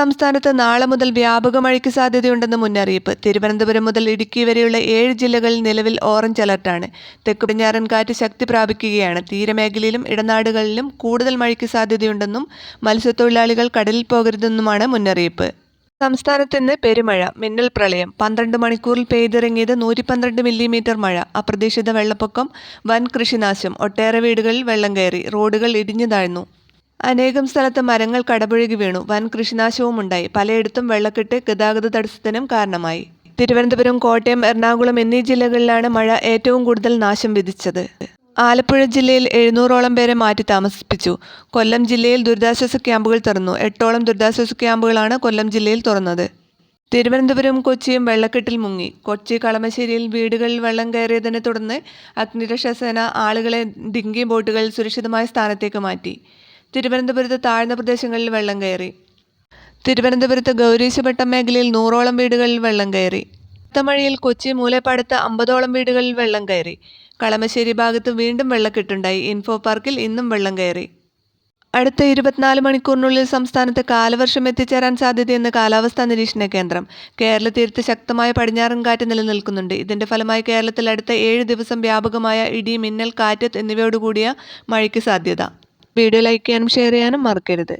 സംസ്ഥാനത്ത് നാളെ മുതൽ വ്യാപക മഴയ്ക്ക് സാധ്യതയുണ്ടെന്ന് മുന്നറിയിപ്പ്. തിരുവനന്തപുരം മുതൽ ഇടുക്കി വരെയുള്ള ഏഴ് ജില്ലകളിൽ നിലവിൽ ഓറഞ്ച് അലർട്ടാണ്. തെക്കു പടിഞ്ഞാറൻ കാറ്റ് ശക്തി പ്രാപിക്കുകയാണ്. തീരമേഖലയിലും ഇടനാടുകളിലും കൂടുതൽ മഴയ്ക്ക് സാധ്യതയുണ്ടെന്നും മത്സ്യത്തൊഴിലാളികൾ കടലിൽ പോകരുതെന്നുമാണ് മുന്നറിയിപ്പ്. സംസ്ഥാനത്ത് ഇന്ന് പെരുമഴ മിന്നൽ പ്രളയം പന്ത്രണ്ട് മണിക്കൂറിൽ പെയ്തിറങ്ങിയത് നൂറ്റി പന്ത്രണ്ട് മില്ലിമീറ്റർ മഴ അപ്രതീക്ഷിത വെള്ളപ്പൊക്കം വൻ കൃഷിനാശം ഒട്ടേറെ വീടുകളിൽ വെള്ളം കയറി റോഡുകൾ ഇടിഞ്ഞു താഴ്ന്നു. അനേകം സ്ഥലത്ത് മരങ്ങൾ കടപുഴകി വീണു. വൻ കൃഷിനാശവും ഉണ്ടായി. പലയിടത്തും വെള്ളക്കെട്ട് ഗതാഗത തടസ്സത്തിനും കാരണമായി. തിരുവനന്തപുരം കോട്ടയം എറണാകുളം എന്നീ ജില്ലകളിലാണ് മഴ ഏറ്റവും കൂടുതൽ നാശം വിധിച്ചത്. ആലപ്പുഴ ജില്ലയിൽ എഴുന്നൂറോളം പേരെ മാറ്റി താമസിപ്പിച്ചു. കൊല്ലം ജില്ലയിൽ ദുരിതാശ്വാസ ക്യാമ്പുകൾ തുറന്നു. എട്ടോളം ദുരിതാശ്വാസ ക്യാമ്പുകളാണ് കൊല്ലം ജില്ലയിൽ തുറന്നത്. തിരുവനന്തപുരം കൊച്ചിയും വെള്ളക്കെട്ടിൽ മുങ്ങി. കൊച്ചി കളമശ്ശേരിയിൽ വീടുകളിൽ വെള്ളം കയറിയതിനെ തുടർന്ന് അഗ്നിരക്ഷാസേന ആളുകളെ ഡിങ്കി ബോട്ടുകളിൽ സുരക്ഷിതമായ സ്ഥാനത്തേക്ക് മാറ്റി. തിരുവനന്തപുരത്ത് താഴ്ന്ന പ്രദേശങ്ങളിൽ വെള്ളം കയറി. തിരുവനന്തപുരത്ത് ഗൗരീശപട്ടം മേഖലയിൽ നൂറോളം വീടുകളിൽ വെള്ളം കയറി. മഴയിൽ കൊച്ചി മൂലപ്പാടത്ത് അമ്പതോളം വീടുകളിൽ വെള്ളം കയറി. കളമശ്ശേരി ഭാഗത്ത് വീണ്ടും വെള്ളക്കെട്ടുണ്ടായി. ഇൻഫോ പാർക്കിൽ ഇന്നും വെള്ളം കയറി. അടുത്ത ഇരുപത്തിനാല് മണിക്കൂറിനുള്ളിൽ സംസ്ഥാനത്ത് കാലവർഷം എത്തിച്ചേരാൻ സാധ്യതയെന്ന് കാലാവസ്ഥാ നിരീക്ഷണ കേന്ദ്രം. കേരള തീരത്ത് ശക്തമായ പടിഞ്ഞാറൻ കാറ്റ് നിലനിൽക്കുന്നുണ്ട്. ഇതിന്റെ ഫലമായി കേരളത്തിൽ അടുത്ത ഏഴ് ദിവസം വ്യാപകമായ ഇടി മിന്നൽ കാറ്റ് എന്നിവയോടുകൂടിയ മഴയ്ക്ക് സാധ്യത. വീഡിയോ ലൈക്ക് ചെയ്യാനും ഷെയർ ചെയ്യാനും മറക്കരുത്.